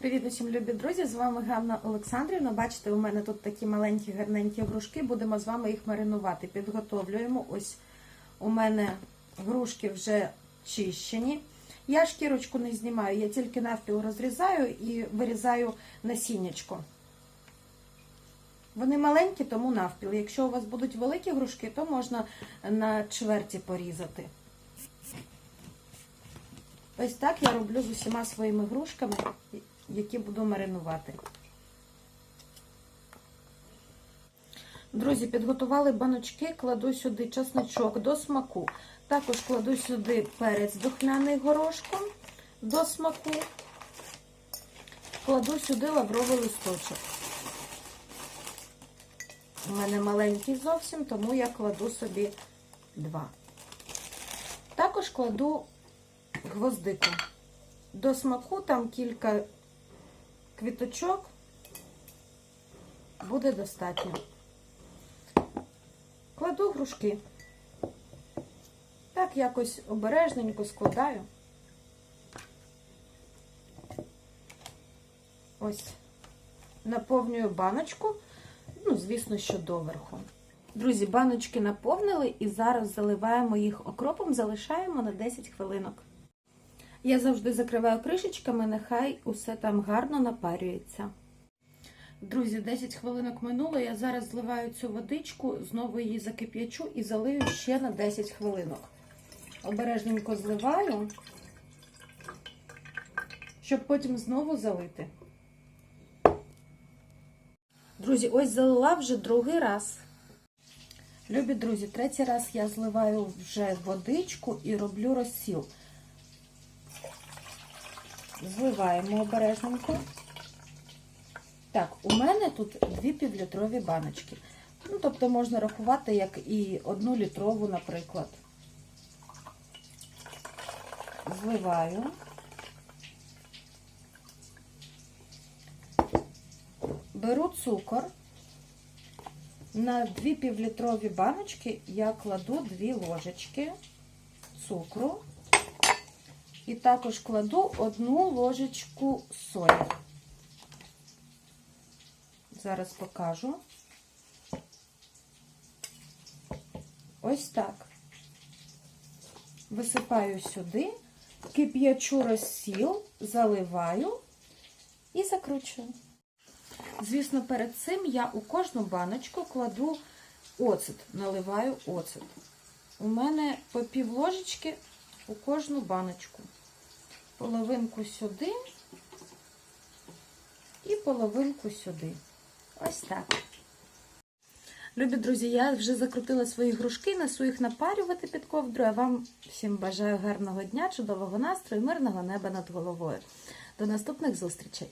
Привіт усім любі друзі! З вами Ганна Олександрівна. Бачите, у мене тут такі маленькі гарненькі грушки. Будемо з вами їх маринувати. Підготовлюємо. Ось у мене грушки вже чищені. Я шкірочку не знімаю, я тільки навпіл розрізаю і вирізаю насіннячко. Вони маленькі, тому навпіл. Якщо у вас будуть великі грушки, то можна на чверті порізати. Ось так я роблю з усіма своїми грушками, які буду маринувати. Друзі, підготували баночки, кладу сюди чесничок до смаку. Також кладу сюди перець духмяний горошком до смаку. Кладу сюди лавровий листочок. У мене маленький зовсім, тому я кладу собі два. Також кладу гвоздику. До смаку там кілька квіточок буде достатньо. Кладу грушки. Так якось обережненько складаю. Ось, наповнюю баночку, ну, звісно, що доверху. Друзі, баночки наповнили і зараз заливаємо їх окропом, залишаємо на 10 хвилинок. Я завжди закриваю кришечками, нехай усе там гарно напарюється. Друзі, 10 хвилинок минуло. Я зараз зливаю цю водичку, знову її закип'ячу і залию ще на 10 хвилинок. Обережненько зливаю, щоб потім знову залити. Друзі, ось залила вже другий раз. Любі друзі, третій раз я зливаю вже водичку і роблю розсіл. Зливаємо обережненько. Так, у мене тут дві півлітрові баночки. Ну, тобто можна рахувати, як і одну літрову, наприклад. Зливаю. Беру цукор. На дві півлітрові баночки я кладу дві ложечки цукру. І також кладу одну ложечку солі. Зараз покажу. Ось так. Висипаю сюди, кип'ячу розсіл, заливаю і закручую. Звісно, перед цим я у кожну баночку кладу оцет, наливаю оцет. У мене по пів ложечки у кожну баночку. Половинку сюди і половинку сюди. Ось так. Любі друзі, я вже закрутила свої грушки, несу їх напарювати під ковдру. А вам всім бажаю гарного дня, чудового настрою, мирного неба над головою. До наступних зустрічей!